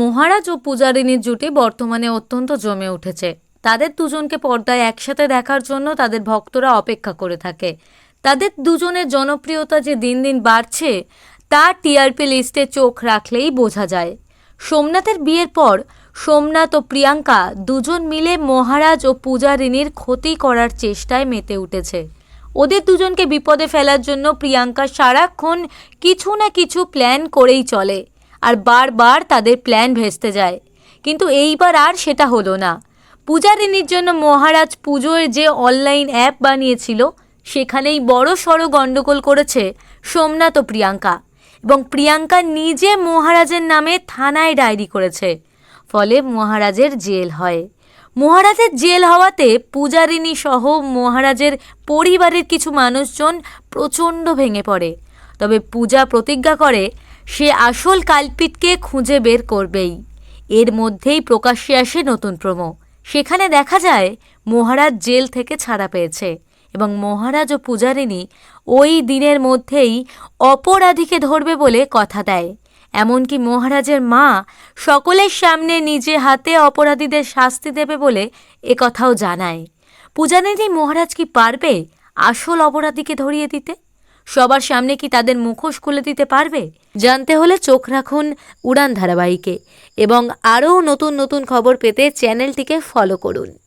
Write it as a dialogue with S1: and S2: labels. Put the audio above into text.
S1: মহারাজ ও পূজারিনীর জুটি বর্তমানে অত্যন্ত জমে উঠেছে। তাদের দুজনকে পর্দায় একসাথে দেখার জন্য তাদের ভক্তরা অপেক্ষা করে থাকে। তাদের দুজনের জনপ্রিয়তা যে দিন দিন বাড়ছে, তা টিআরপি লিস্টে চোখ রাখলেই বোঝা যায়। সোমনাথের বিয়ের পর সোমনাথ ও প্রিয়াঙ্কা দুজন মিলে মহারাজ ও পূজারিনীর ক্ষতি করার চেষ্টায় মেতে উঠেছে। ওদের দুজনকে বিপদে ফেলার জন্য প্রিয়াঙ্কা সারাক্ষণ কিছু না কিছু প্ল্যান করেই চলে। আর বারবার তাদের প্ল্যান ভেস্তে যায়। কিন্তু এইবার আর সেটা হলো না। পূজারিনীর জন্য মহারাজ পুজোর যে অনলাইন অ্যাপ বানিয়েছিল, সেখানেই বড় সড়ো গণ্ডগোল করেছে সোমনাথ ও প্রিয়াঙ্কা। এবং প্রিয়াঙ্কা নিজে মহারাজের নামে থানায় ডায়েরি করেছে, ফলে মহারাজের জেল হয়। মহারাজের জেল হওয়াতে পূজারিনী সহ মহারাজের পরিবারের কিছু মানুষজন প্রচণ্ড ভেঙে পড়ে। তবে পূজা প্রতিজ্ঞা করে, সে আসল কালপিটকে খুঁজে বের করবেই। এর মধ্যেই প্রকাশ্যে আসে নতুন প্রোমো। সেখানে দেখা যায়, মহারাজ জেল থেকে ছাড়া পেয়েছে এবং মহারাজ ও পূজারিনী ওই দিনের মধ্যেই অপরাধীকে ধরবে বলে কথা দেয়। এমনকি মহারাজের মা সকলের সামনে নিজে হাতে অপরাধীদের শাস্তি দেবে বলে একথাও জানায়। পূজারিনী মহারাজ কি পারবে আসল অপরাধীকে ধরিয়ে দিতে? সবার সামনে কি তাদের মুখোশ খুলে দিতে পারবে? জানতে হলে চোখ রাখুন উড়ান ধারাবাহিকে এবং আরও নতুন নতুন খবর পেতে চ্যানেলটিকে ফলো করুন।